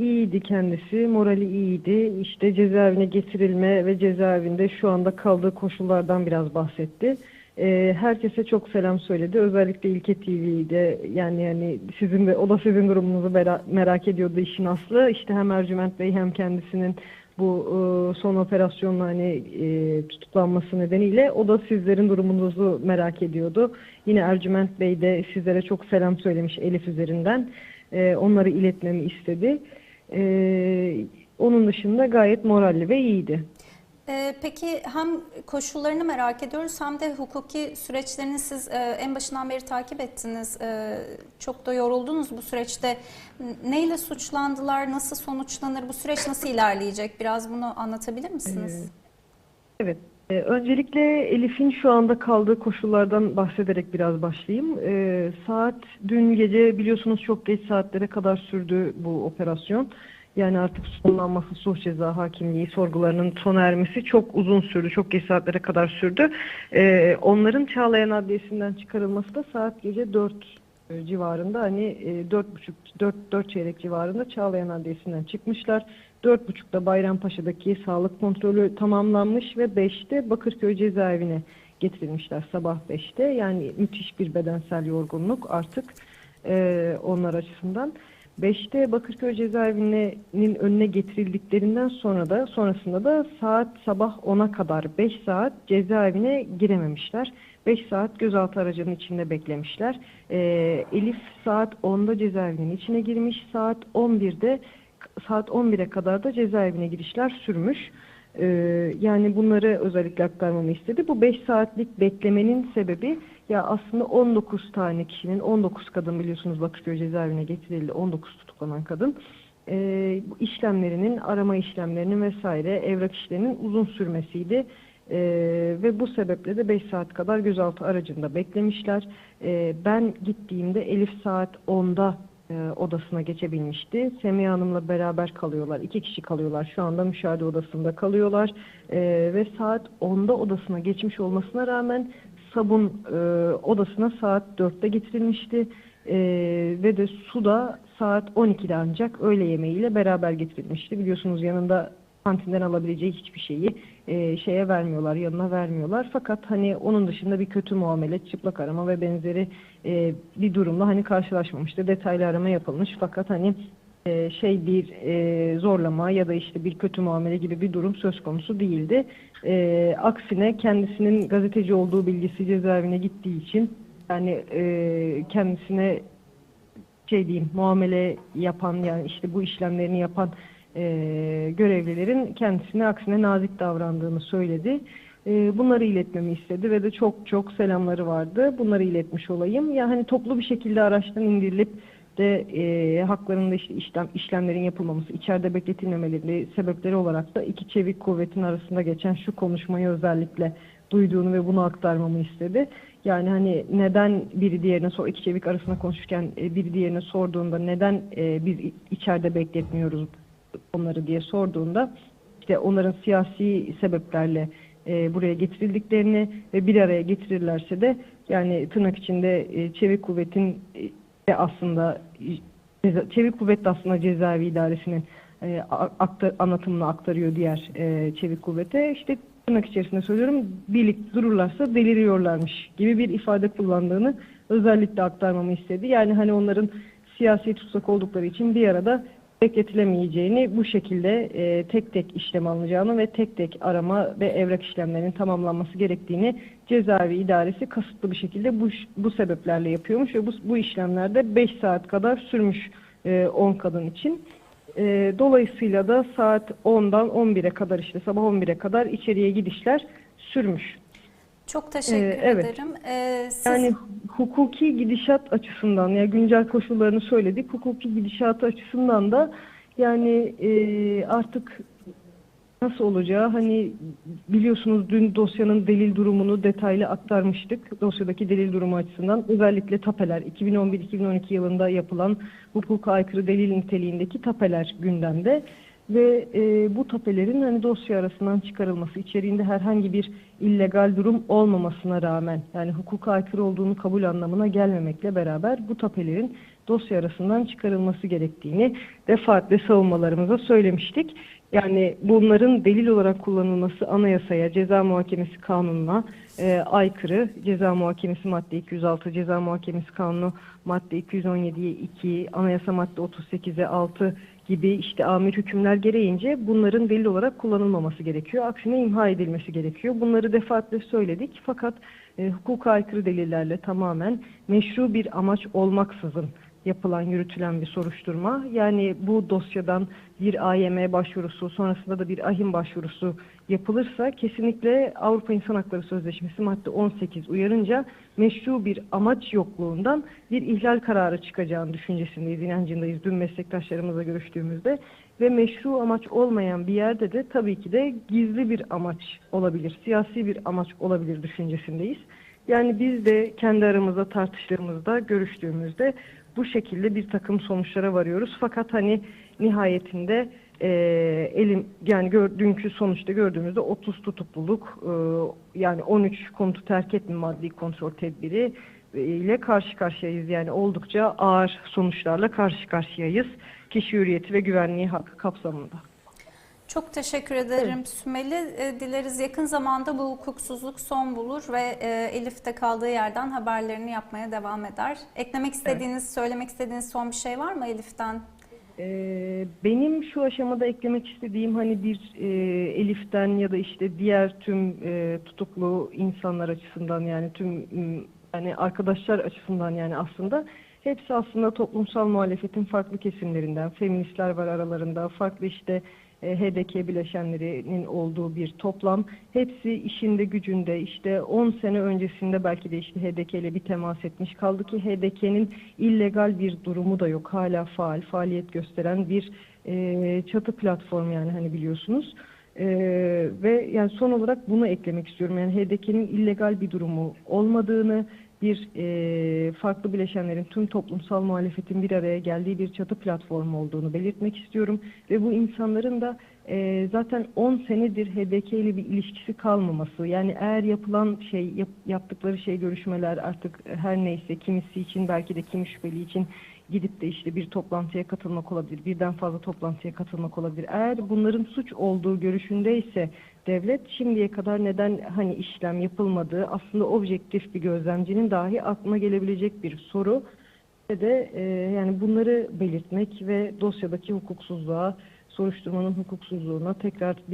iyiydi kendisi, morali iyiydi. İşte cezaevine getirilme ve cezaevinde şu anda kaldığı koşullardan biraz bahsetti. Ee, herkese çok selam söyledi. Özellikle İlke TV'de yani yani sizin de o da sizin durumunuzu mera- merak ediyordu işin aslı. İşte hem Ercüment Bey hem kendisinin bu e, son operasyonla hani e, tutuklanması nedeniyle o da sizlerin durumunuzu merak ediyordu. Yine Ercüment Bey de sizlere çok selam söylemiş Elif üzerinden. E, onları iletmemi istedi. E, onun dışında gayet moralli ve iyiydi. Ee, peki hem koşullarını merak ediyoruz hem de hukuki süreçlerini siz e, en başından beri takip ettiniz. Ee, çok da yoruldunuz bu süreçte. Neyle suçlandılar, nasıl sonuçlanır, bu süreç nasıl ilerleyecek? Biraz bunu anlatabilir misiniz? Evet. Ee, öncelikle Elif'in şu anda kaldığı koşullardan bahsederek biraz başlayayım. Ee, saat dün gece biliyorsunuz çok geç saatlere kadar sürdü bu operasyon. Yani artık sonlanması, suç ceza hakimliği sorgularının sona ermesi çok uzun sürdü. Çok geç saatlere kadar sürdü. Ee, onların Çağlayan Adliyesi'nden çıkarılması da saat gece 4 e, civarında hani e, dört buçuk dört dört çeyrek civarında Çağlayan Adliyesi'nden çıkmışlar. Dört buçukta Bayrampaşa'daki sağlık kontrolü tamamlanmış ve beşte Bakırköy cezaevine getirilmişler sabah beşte. Yani müthiş bir bedensel yorgunluk artık e, onlar açısından. Beşte Bakırköy cezaevinin önüne getirildiklerinden sonra da sonrasında da saat sabah 10'a kadar 5 saat cezaevine girememişler. 5 saat gözaltı aracının içinde beklemişler. Ee, Elif saat 10'da cezaevinin içine girmiş. Saat 11'de saat 11'e kadar da cezaevine girişler sürmüş. Ee, yani bunları özellikle aktarmamı istedi. Bu 5 saatlik beklemenin sebebi ya aslında 19 tane kişinin 19 kadın biliyorsunuz Bakırköy cezaevine getirildi. 19 tutuklanan kadın. Bu işlemlerinin arama işlemlerinin vesaire evrak işlerinin uzun sürmesiydi. Ee, ve bu sebeple de 5 saat kadar gözaltı aracında beklemişler. Ee, ben gittiğimde Elif saat 10'da e, odasına geçebilmişti. Semiha Hanım'la beraber kalıyorlar. İki kişi kalıyorlar. Şu anda müşahede odasında kalıyorlar. E, ve saat 10'da odasına geçmiş olmasına rağmen sabun e, odasına saat 4'te getirilmişti. E, ve de su da saat 12'de ancak öğle yemeğiyle beraber getirilmişti. Biliyorsunuz yanında kantinden alabileceği hiçbir şeyi e, şeye vermiyorlar, yanına vermiyorlar. Fakat hani onun dışında bir kötü muamele, çıplak arama ve benzeri e, bir durumla hani karşılaşmamıştı. Detaylı arama yapılmış fakat hani e, şey bir e, zorlama ya da işte bir kötü muamele gibi bir durum söz konusu değildi. E, aksine kendisinin gazeteci olduğu bilgisi cezaevine gittiği için yani e, kendisine şey diyeyim muamele yapan yani işte bu işlemlerini yapan e, görevlilerin kendisine aksine nazik davrandığını söyledi. E, bunları iletmemi istedi ve de çok çok selamları vardı. Bunları iletmiş olayım. Ya hani toplu bir şekilde araçtan indirilip de e, haklarında işte işlem işlemlerin yapılmaması, içeride bekletilmemeleri sebepleri olarak da iki çevik kuvvetin arasında geçen şu konuşmayı özellikle duyduğunu ve bunu aktarmamı istedi. Yani hani neden biri diğerine sor iki çevik arasında konuşurken e, biri diğerine sorduğunda neden e, biz içeride bekletmiyoruz onları diye sorduğunda işte onların siyasi sebeplerle e, buraya getirildiklerini ve bir araya getirirlerse de yani tırnak içinde e, çevik kuvvetin de aslında ceza, çevik kuvvet de aslında cezaevi idaresinin e, aktar, anlatımını aktarıyor diğer e, çevik kuvvete. İşte tırnak içerisinde söylüyorum birlik dururlarsa deliriyorlarmış gibi bir ifade kullandığını özellikle aktarmamı istedi. Yani hani onların siyasi tutsak oldukları için bir arada bekletilemeyeceğini bu şekilde e, tek tek işlem alınacağını ve tek tek arama ve evrak işlemlerinin tamamlanması gerektiğini cezaevi idaresi kasıtlı bir şekilde bu, bu sebeplerle yapıyormuş ve bu, bu işlemlerde 5 saat kadar sürmüş e, 10 kadın için. E, dolayısıyla da saat 10'dan 11'e kadar işte sabah 11'e kadar içeriye gidişler sürmüş. Çok teşekkür Ee, evet. ederim. Ee, siz... Yani hukuki gidişat açısından ya güncel koşullarını söyledik. Hukuki gidişatı açısından da yani e, artık nasıl olacağı hani biliyorsunuz dün dosyanın delil durumunu detaylı aktarmıştık. Dosyadaki delil durumu açısından özellikle tapeler 2011-2012 yılında yapılan hukuka aykırı delil niteliğindeki tapeler gündemde ve e, bu tapelerin hani dosya arasından çıkarılması, içeriğinde herhangi bir illegal durum olmamasına rağmen yani hukuka aykırı olduğunu kabul anlamına gelmemekle beraber bu tapelerin dosya arasından çıkarılması gerektiğini defaatle savunmalarımıza söylemiştik. Yani bunların delil olarak kullanılması anayasaya, ceza muhakemesi kanununa e, aykırı. Ceza muhakemesi madde 206, ceza muhakemesi kanunu madde 217'ye 2, anayasa madde 38'e 6 gibi işte amir hükümler gereğince bunların delil olarak kullanılmaması gerekiyor. Aksine imha edilmesi gerekiyor. Bunları defaatle söyledik fakat e, hukuka aykırı delillerle tamamen meşru bir amaç olmaksızın yapılan, yürütülen bir soruşturma. Yani bu dosyadan bir AYM başvurusu, sonrasında da bir AHİM başvurusu yapılırsa kesinlikle Avrupa İnsan Hakları Sözleşmesi madde 18 uyarınca meşru bir amaç yokluğundan bir ihlal kararı çıkacağını düşüncesindeyiz, inancındayız. Dün meslektaşlarımızla görüştüğümüzde ve meşru amaç olmayan bir yerde de tabii ki de gizli bir amaç olabilir, siyasi bir amaç olabilir düşüncesindeyiz. Yani biz de kendi aramızda tartıştığımızda, görüştüğümüzde bu şekilde bir takım sonuçlara varıyoruz. Fakat hani nihayetinde e, elim yani gör, dünkü sonuçta gördüğümüzde 30 tutukluluk e, yani 13 konutu terk etme maddi kontrol tedbiri e, ile karşı karşıyayız. Yani oldukça ağır sonuçlarla karşı karşıyayız. Kişi hürriyeti ve güvenliği hakkı kapsamında. Çok teşekkür ederim Sümeli. E, Dileriz yakın zamanda bu hukuksuzluk son bulur ve e, Elif de kaldığı yerden haberlerini yapmaya devam eder. Eklemek istediğiniz, söylemek istediğiniz son bir şey var mı Elif'ten? Ee, benim şu aşamada eklemek istediğim hani bir e, Elif'ten ya da işte diğer tüm e, tutuklu insanlar açısından yani tüm yani arkadaşlar açısından yani aslında hepsi aslında toplumsal muhalefetin farklı kesimlerinden feministler var aralarında farklı işte e, HDK bileşenlerinin olduğu bir toplam. Hepsi işinde gücünde işte 10 sene öncesinde belki de işte HDK ile bir temas etmiş. Kaldı ki HDK'nin illegal bir durumu da yok. Hala faal, faaliyet gösteren bir e, çatı platform yani hani biliyorsunuz. E, ve yani son olarak bunu eklemek istiyorum. Yani HDK'nin illegal bir durumu olmadığını, bir e, farklı bileşenlerin tüm toplumsal muhalefetin bir araya geldiği bir çatı platformu olduğunu belirtmek istiyorum. Ve bu insanların da e, zaten 10 senedir HDK ile bir ilişkisi kalmaması. Yani eğer yapılan şey, yap, yaptıkları şey görüşmeler artık her neyse kimisi için belki de kimi şüpheli için gidip de işte bir toplantıya katılmak olabilir, birden fazla toplantıya katılmak olabilir. Eğer bunların suç olduğu görüşündeyse devlet şimdiye kadar neden hani işlem yapılmadığı aslında objektif bir gözlemcinin dahi aklına gelebilecek bir soru ve de e, yani bunları belirtmek ve dosyadaki hukuksuzluğa, soruşturmanın hukuksuzluğuna tekrar